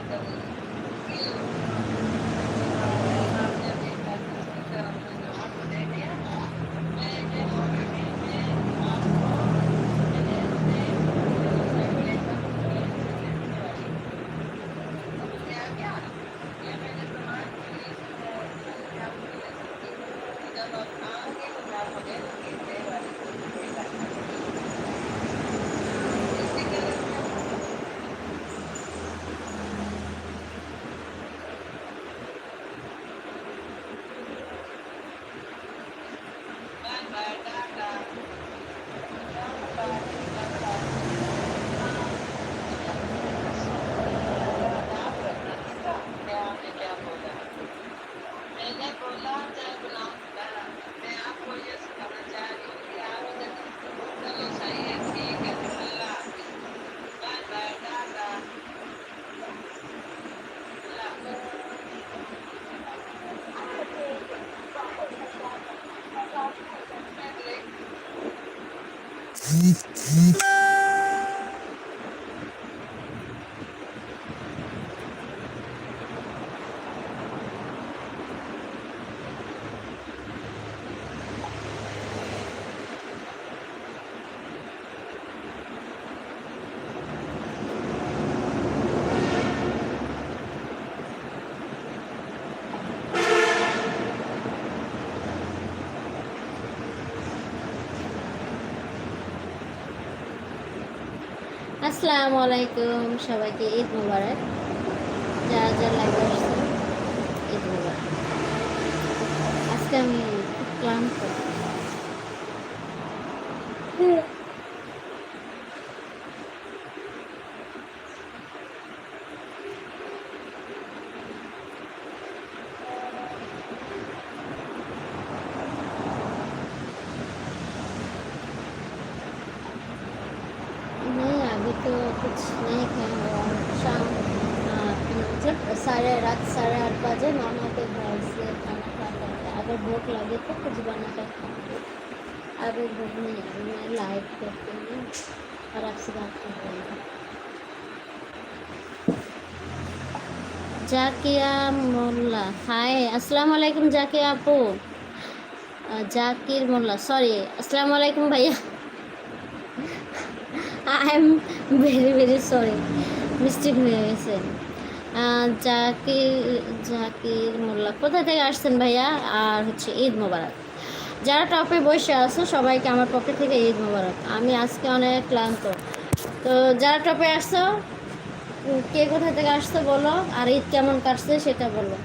থাকতে হবে আসসালামু আলাইকুম সবাইকে ঈদ মুবারক। যারা যারা লাগবে আসছে ঈদ মুবারক। আজকে আমি सारे रात, साढ़े आठ बजे मामा के घर से खाना खा सकते अगर भूख लगे तो कुछ बना कर खाते अभी भूख नहीं लगे, मैं लाइव करती हूँ और आपसे बात कर रही हूँ। जाकिया मोल्ला हाय अस्सलाम वालेकुम जाकिया आपको जाकिर मोल्ला सॉरी अस्सलाम वालेकुम भैया। I am very very sorry mistake हुए वैसे জাকির জাকির মোল্লা। কোথা থেকে আসছেন ভাইয়া? আর হচ্ছে ঈদ মোবারক। যারা টপে বসে আছো, সবাইকে আমার পক্ষে থেকে ঈদ মোবারক। আমি আজকে অনেক ক্লান্ত। তো যারা টপে আসছো কে কোথা থেকে আসছো বলো? আর ঈদ কেমন কাটছে সেটা বলো।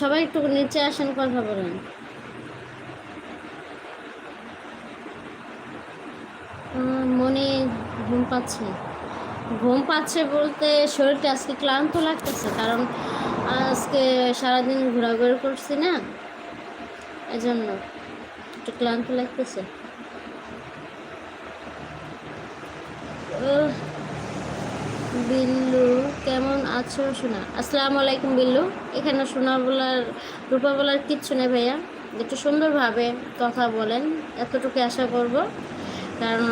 সবাই একটু নিচে আসেন, কথা বলেন। মনে, ঘুম পাচ্ছে। ঘুম পাচ্ছে বলতে শরীরটা আজকে ক্লান্ত লাগতেছে, কারণ আজকে সারাদিন ঘোরাঘুরি করছি না, এজন্য একটু ক্লান্ত লাগতেছে। বিল্লু, কেমন আছো সোনা? আসসালামু আলাইকুম বিল্লু। এখানে সোনা বলার, রূপা বলার কিচ্ছু নেই ভাইয়া। একটু সুন্দরভাবে কথা বলেন, এতটুকু আশা করব। কারণ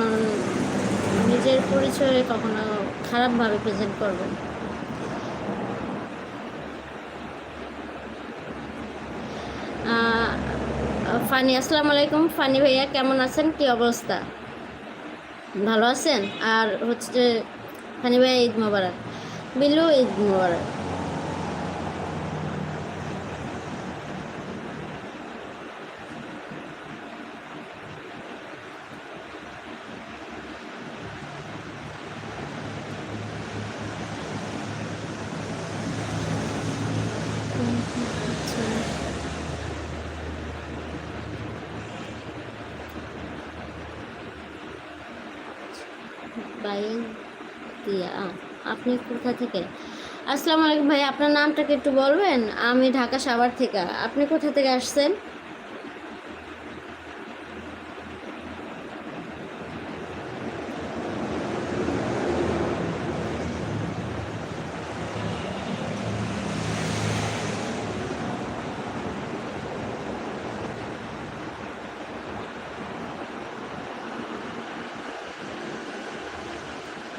নিজের পরিচয়ে কখনো খারাপভাবে প্রেজেন্ট করবেন। ফানি, আসসালামু আলাইকুম। ফানি ভাইয়া, কেমন আছেন? কি অবস্থা? ভালো আছেন? আর হচ্ছে যে ফানি ভাইয়া ঈদ মোবারক বিল্লু ঈদ মোবারক। বাইন। দিয়া। আপনি কোথা থেকে? আসসালামু আলাইকুম ভাই, আপনার নামটাকে একটু বলবেন? আমি ঢাকা সাভার থেকে। আপনি কোথা থেকে আসছেন?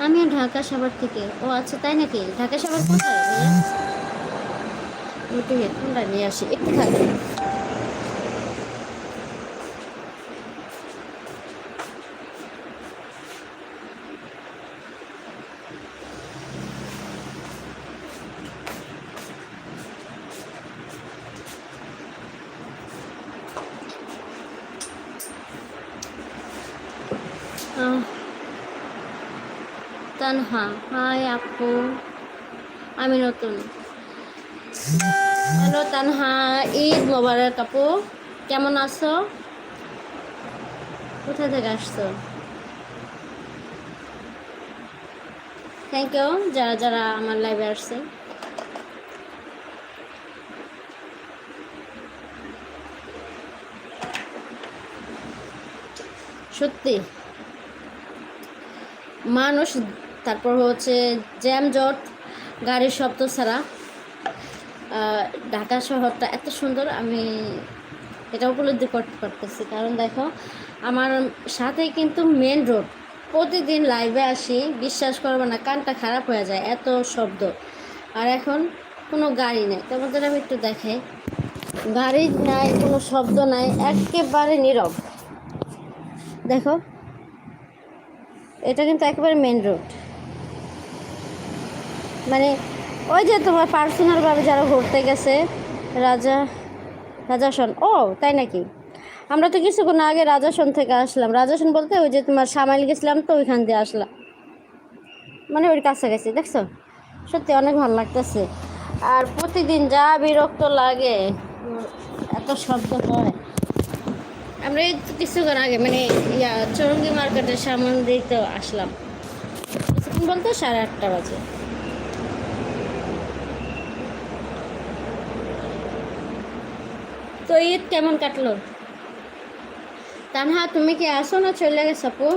আমিও ঢাকা সাভার থেকে। ও আচ্ছা তাই নাকি? ঢাকা সাভার কোথায়? আমি হেডফোনটা নিয়ে আসি একটু থাকবে আহ, তানহা হাই আপু, আমি নতুন। হ্যালো তানহা, ঈদ মোবারক আপু, কেমন আছো? কোথা থেকে আসছো? থ্যাংক ইউ যারা যারা আমার লাইভে আসছে। সত্যি, মানুষ তারপর হচ্ছে জ্যাম জট, গাড়ির শব্দ ছাড়া। ঢাকা শহরটা এত সুন্দর, আমি এটা উপলব্ধি করতে পারতেছি কারণ দেখো, আমার সাথে কিন্তু মেন রোড প্রতিদিন লাইভে আসি, বিশ্বাস করব না, কানটা খারাপ হয়ে যায়, এত শব্দ। আর এখন কোনো গাড়ি নেই। তোমাদের আমি একটু দেখাই। গাড়ি নাই, কোনো শব্দ নাই, একেবারে নীরব। দেখো, এটা কিন্তু একেবারে মেন রোড মানে ওই যে তোমার পার্সোনালভাবে যারা ঘুরতে গেছে, রাজা, রাজাসন, ও, তাই নাকি? আমরা তো কিছুক্ষণ আগে রাজাসন থেকে আসলাম। রাজাসন বলতে ওই যে তোমার সামাইল গেছিলাম তো ওইখান দিয়ে আসলাম। মানে ওর কাছাকাছি, দেখছ? সত্যি অনেক ভালো লাগতেছে। আর প্রতিদিন যা বিরক্ত লাগে, এত শব্দ হয়। আমরা এই কিছুক্ষণ আগে মানে ইয়া, চরঙ্গি মার্কেটের সামনে দিয়ে তো আসলাম। কিছুক্ষণ বলতে সাড়ে আটটা বাজে। তো ঈদ কেমন কাটলো? তানহা তুমি কি আসো না চলে গেছো আপু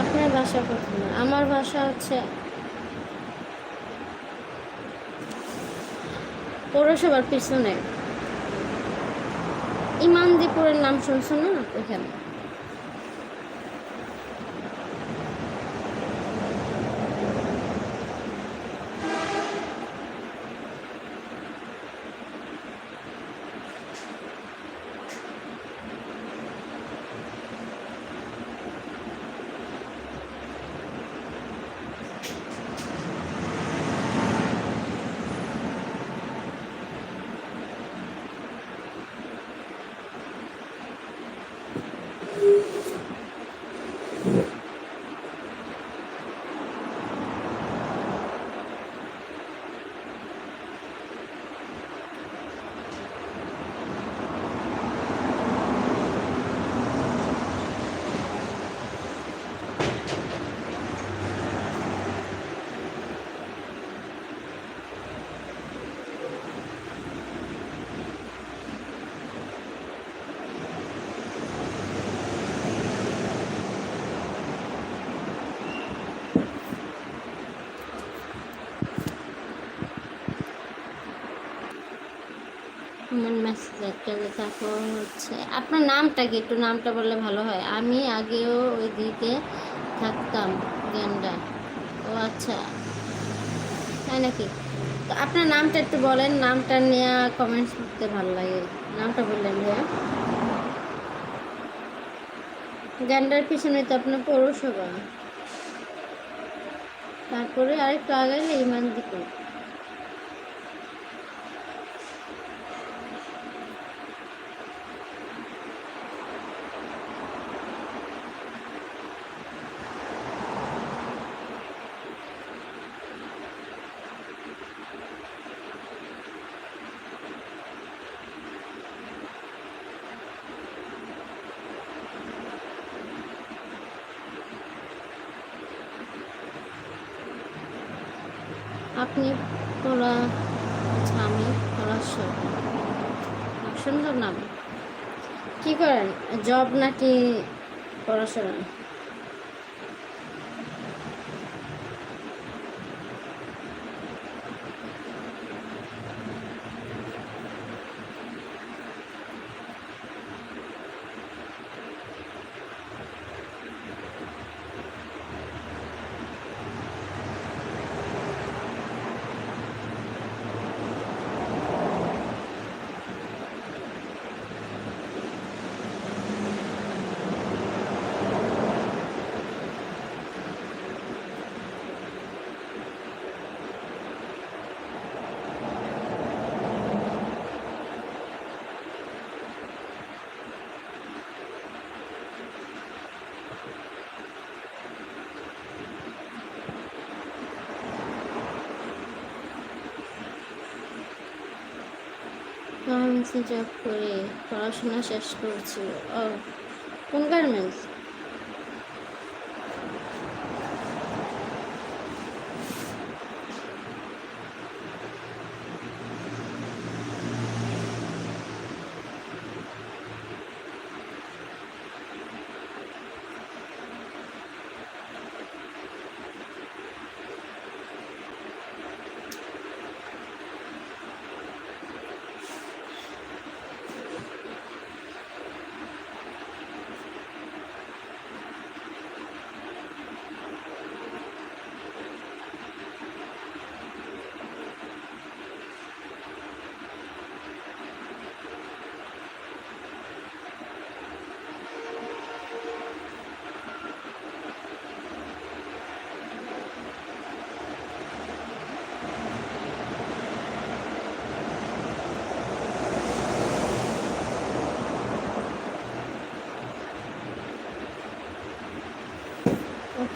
আপনার ভাষা কোথায় আমার ভাষা হচ্ছে পৌরসভার পিছনে। ইমানদীপুরের নাম শুনছো না? ওইখানে। আমার মেসেজ একটা তারপর হচ্ছে, আপনার নামটা কি? একটু নামটা বললে ভালো হয়। আমি আগেও ওই দিকে থাকতাম গেন্ডা ও আচ্ছা তাই নাকি? তো আপনার নামটা একটু বলেন, নামটা নিয়ে কমেন্টস করতে ভালো লাগে। নামটা বললেন ভাইয়া। গেন্ডার পিছনে তো আপনার পৌরসভা। তারপরে আরেকটু আগে ইমান দিকে আপনি পড়া আচ্ছা আমি পড়াশোনা সুন্দর নাম কি করেন? জব নাকি পড়াশোনা? গার্মেন্টসে জব করে পড়াশোনা শেষ করছি ও কোন গার্মেন্টস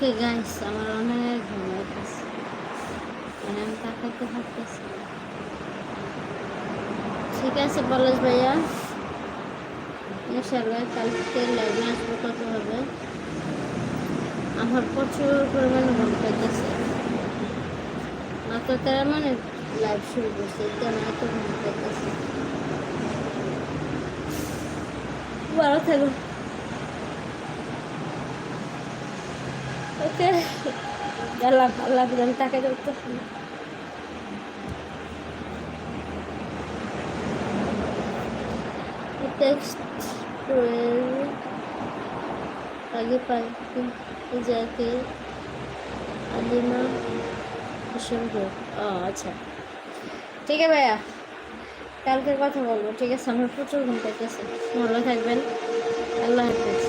ওকে গাইস আমার অনেক ঘুম লাগতেছে। মানে আমি তাকাইতে থাকতেছি ঠিক আছে, পলাশ ভাইয়া। ইনশাল্লাহ কালকে লাইভে আসব কত হবে। আমার প্রচুর পরিমাণে ঘুম পাইতেছে মাত্র তেরো মানে লাইভ শুরু করছে কেন এত ঘুম পাইতেছে ভালো থাকো। করতে আল্লাহ আল্লাহ বিধান তাকে করতে টেক্সট আগে পাখি যাকে আলিমা সঙ্গে ও আচ্ছা। ঠিক আছে ভাইয়া, কালকের কথা বলব, ঠিক আছে? আমার প্রচুর ঘুম পাইতেছে। ভালো থাকবেন। আল্লাহ হাফিজ।